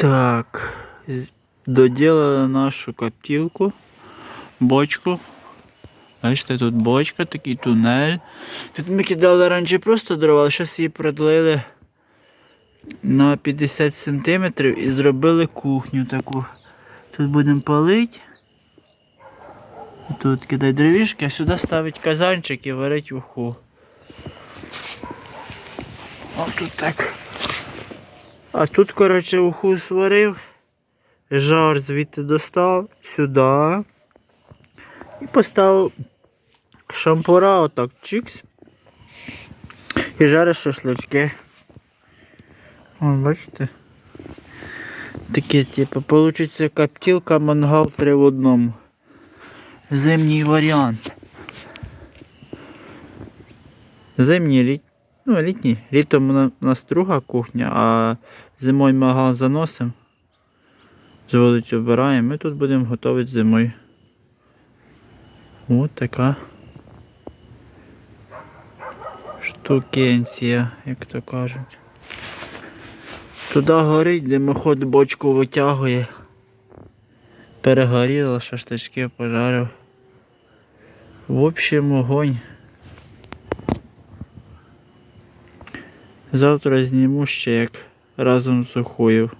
Так, доділили нашу коптілку, бочку. Бачите, тут бочка, такий тунель. Тут ми кидали раніше просто дрова, а зараз її продлили на 50 см і зробили кухню таку. Тут будемо палити. Тут кидай дровішки, а сюди ставить казанчик і варить уху. Ось тут так. А тут, коротше, уху сварив, жар звідти достав сюди і поставив шампура отак чикс. І жариш шашлички. О, бачите? Таке, типу, получиться коптілка мангал 3 в одному. Зимній варіант. Зимній літ... Ну, літній. Літом у нас друга кухня, а зимою мангал заносимо. З вулиці вбираємо. Ми тут будемо готувати зимою. Ось така штукенція, як то кажуть. Туди горить, димоход бочку витягує. Перегоріло, шашлички пожарив. В общем, огонь. Завтра зніму ще як разом з ухою.